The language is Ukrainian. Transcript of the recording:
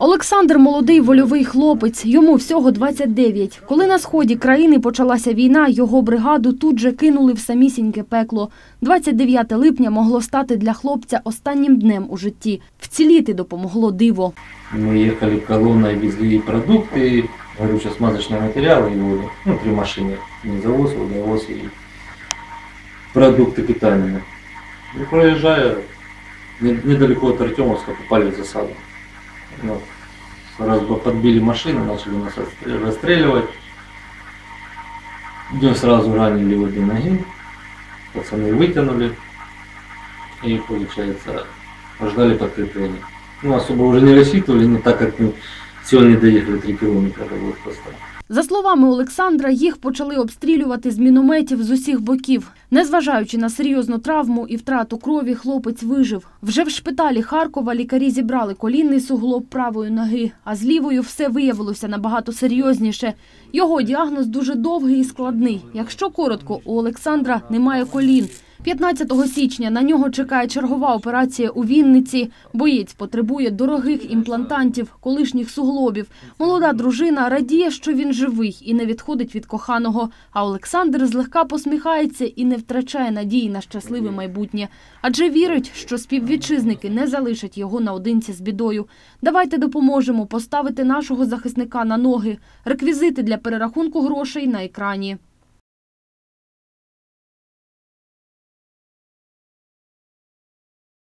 Олександр молодий вольовий хлопець, йому всього 29. Коли на сході країни почалася війна, його бригаду тут же кинули в самісіньке пекло. 29 липня могло стати для хлопця останнім днем у житті. Вціліти допомогло диво. Мы ехали колонной, везли продукты, горюче-смазочные материалы и воду. Ну, три машины. Не завоз, водовоз и продукты питания. И проезжая, не- недалеко от Артемовска попали в засаду. Ну, раз бы подбили машины, начали нас расстреливать. Днем сразу ранили обе ноги. Пацаны вытянули. И, получается, ждали подкрепления. Ну, особо уже не рассчитывали, но так как мы сегодня доехали 3 километра до блокпоста. За словами Олександра, їх почали обстрілювати з мінометів з усіх боків. Незважаючи на серйозну травму і втрату крові, хлопець вижив. Вже в шпиталі Харкова лікарі зібрали колінний суглоб правої ноги, а з лівою все виявилося набагато серйозніше. Його діагноз дуже довгий і складний. Якщо коротко, у Олександра немає колін. 15 січня на нього чекає чергова операція у Вінниці. Боєць потребує дорогих імплантантів, колишніх суглобів. Молода дружина радіє, що він живий і не відходить від коханого. А Олександр злегка посміхається і не втрачає надії на щасливе майбутнє. Адже вірить, що співвітчизники не залишать його наодинці з бідою. Давайте допоможемо поставити нашого захисника на ноги. Реквізити для перерахунку грошей на екрані.